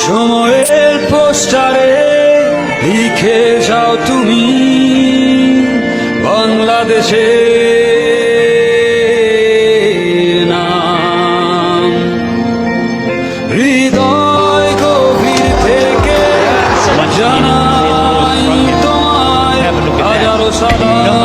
সময়ের পোস্টারে লিখে যাও তুমি বাংলাদেশে No. তোমায় সাদা